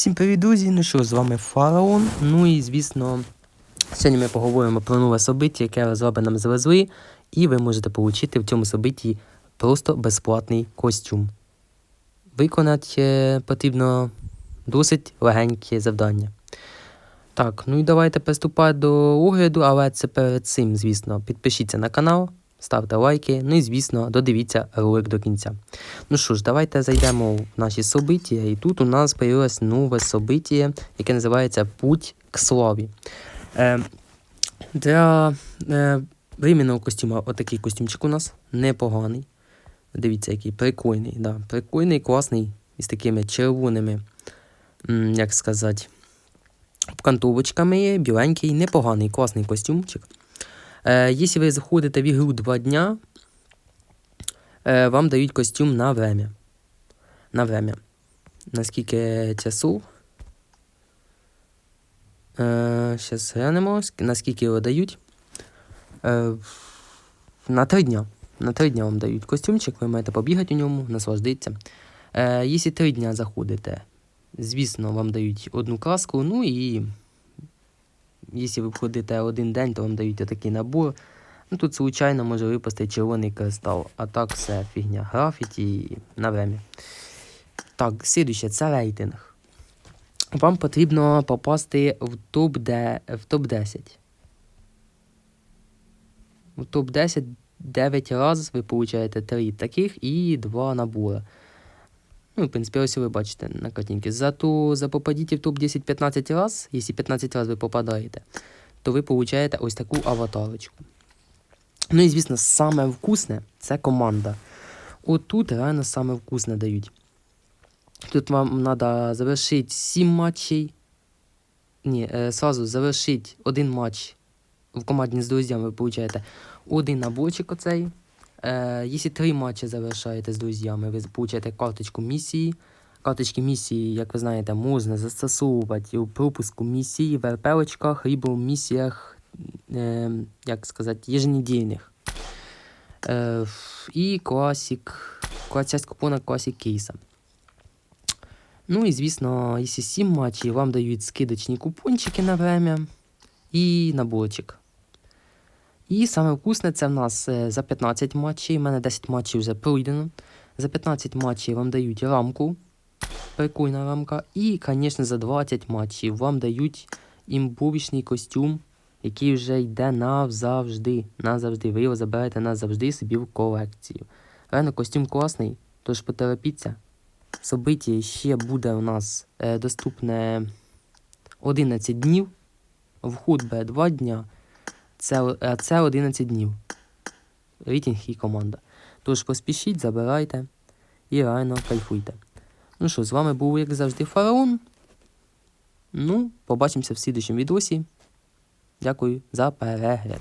Всім привіт, друзі! Ну що, з вами Фараон. Ну і звісно, сьогодні ми поговоримо про нове собиття, яке розроби нам завезли, і ви можете отримати в цьому собитті просто безплатний костюм. Виконати е, потрібно досить легеньке завдання. Так, ну і давайте приступати до огляду, але це перед цим, звісно, підпишіться на канал, ставте лайки, ну і, звісно, додивіться ролик до кінця. Ну що ж, давайте зайдемо в наші собиття, і тут у нас появилось нове собиття, яке називається Путь к славі. Е, для е, временного костюма отакий костюмчик у нас непоганий. Дивіться, який прикольний. Да, прикольний, класний, із такими червоними, як сказати, вкантовочками є, біленький, непоганий, класний костюмчик. Е, якщо ви заходите в ігру 2 дня, вам дають костюм на время. На время. Наскільки часу? Е, Зараз глянемо, наскільки його дають. Е, на 3 дня. На 3 дня вам дають костюмчик, ви маєте побігати у ньому, насолодитися. Е, якщо 3 дня заходите, звісно, вам дають одну каску, ну і якщо ви входите один день, то вам дають такий набор. Ну, тут, звичайно, може випасти червоний кристал, а так все фігня. Графіті на время. Так, слідуще, це рейтинг. Вам потрібно попасти в топ, де, в топ 10. В топ 10 9 разів ви получаєте 3 таких і 2 набори. Ну, в принципі, ось ви бачите на картинці. Зато за попадіть в топ 10 15 раз, якщо 15 разів ви попадаєте, то ви получаєте ось таку аватарочку. Ну і звісно, саме вкусне це команда. От тут реально саме вкусне дають. Тут вам треба завершити 7 матчей. Ні, е, завершити один матч в команді з друзями, ви получаєте один наборчик оцей. Е, якщо три матчі завершаєте з друзями, ви получаєте карточку місії. Карточки місії, як ви знаєте, можна застосовувати у пропуску місії в РПЛочках, або місіях, е, як сказати, еженедільних. Е, і класик, часть купона класик кейса. Ну і звісно, якщо 7 матчів, вам дають скидочні купончики на время і наборчик. І саме вкусне це в нас е, за 15 матчів. У мене 10 матчів вже пройдено. За 15 матчів вам дають рамку. Прикольна рамка. І, звісно, за 20 матчів вам дають імбовічний костюм, який вже йде назавжди. Назавжди. Ви його заберете назавжди собі в колекцію. Реально, костюм класний, тож потерпіться. Собиття ще буде у нас е, доступне 11 днів. Вход буде 2 дня. Це, а це 11 днів. Рейтинг і команда. Тож поспішіть, забирайте і реально кайфуйте. Ну що, з вами був, як завжди, Фараон. Ну, побачимося в слідчому відосі. Дякую за перегляд.